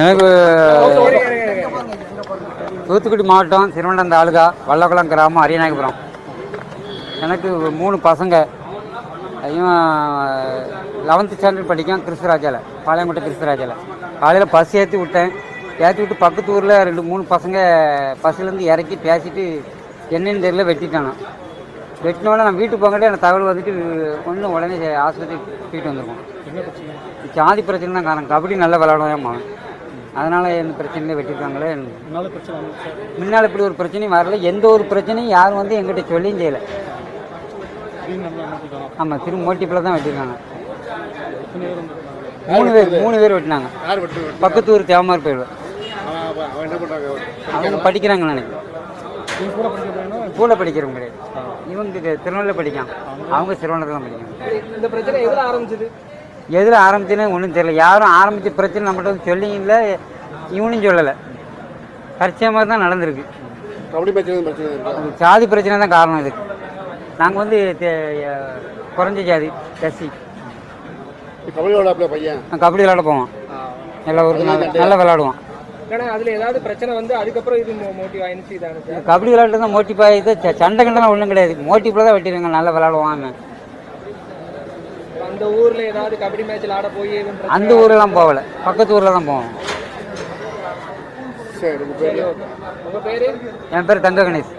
எனக்கு தூத்துக்குடி மாவட்டம் திருவண்ணாந்த தாலுகா வல்லக்குளம் கிராமம் அரியநாயகபுரம். எனக்கு மூணு பசங்க. இவன் லெவன்த்து ஸ்டாண்டர்ட் படிக்கான் கிறிஸ்துராஜாவில் பாளையங்கோட்டை கிறிஸ்துராஜாவில் காலையில் பஸ் ஏற்றி விட்டேன். ஏற்றி விட்டு பக்கத்து ஊரில் ரெண்டு மூணு பசங்க பஸ்ஸுலேருந்து இறக்கி பேசிட்டு என்னன்னு தெரியல வெட்டிட்டானோ வெட்டினோடனே நான் வீட்டுக்கு போங்கிட்டே எனக்கு தகவல் வந்துட்டு ஒன்று உடனே ஆஸ்பத்திரி தூக்கிட்டு வந்திருக்கோம் ஜாதி பிரச்சனை தான் காரணம். கபடி நல்லா விளாடுவேன் மகன் அதனால் எந்த பிரச்சனையில வெட்டியிருக்காங்களே முன்னால் இப்படி ஒரு பிரச்சனையும் வரல. எந்த ஒரு பிரச்சனையும் யாரும் வந்து எங்கிட்ட சொல்லியும் செய்யலை. ஆமாம் திரு மோட்டிப்பில் தான் வெட்டியிருக்காங்க மூணு பேர் மூணு பேர் வெட்டினாங்க. பக்கத்து ஊர் தேவமார் போயிடுவேன் அவங்க படிக்கிறாங்க நினைக்கிறேன். ஸ்கூலில் படிக்கிறவங்க கிடையாது. இவங்க திருநெல்வேலியில் படிக்காங்க. அவங்க திருவண்ணத்தில் தான் படிக்காங்க இந்த பிரச்சனை எதில் ஆரம்பிச்சது? எதில் ஆரம்பிச்சுன்னு ஒன்றும் தெரியல. யாரும் ஆரம்பித்த பிரச்சனை நம்மகிட்ட வந்து சொல்லியும் இல்லை இவனும் சொல்லலை. பரிச்சயமாக தான் நடந்திருக்கு. கபடி பிரச்சனை பிரச்சனை இருக்கு அது ஜாதி பிரச்சனை தான் காரணம் இதுக்கு நாங்கள் வந்து குறைஞ்ச ஜாதி எஸ்சி கபடி விளையாடுற பையன்? கபடி விளாட போவோம் எல்லா ஊருக்கும் நல்லா நல்லா விளாடுவோம் ஏன்னா அதுல ஏதாவது பிரச்சனை வந்து அதுக்கப்புறம் இது மோட்டிவ் ஆயிடுச்சு கபடி விளாட்டு தான் மோட்டிவ் ஆகிது சண்டை கண்டெல்லாம் ஒன்றும் கிடையாது. மோட்டிவில் தான் வெட்டிடுங்க நல்லா விளாடுவான் அவன் அந்த ஊர்ல ஏதாவது கபடி மேட்ச்ல ஆட போய் அந்த ஊரெல்லாம் போகல. பக்கத்து ஊரில் தான் போவோம். சரி உங்க பேரு? என் பேர் தங்க கணேஷ்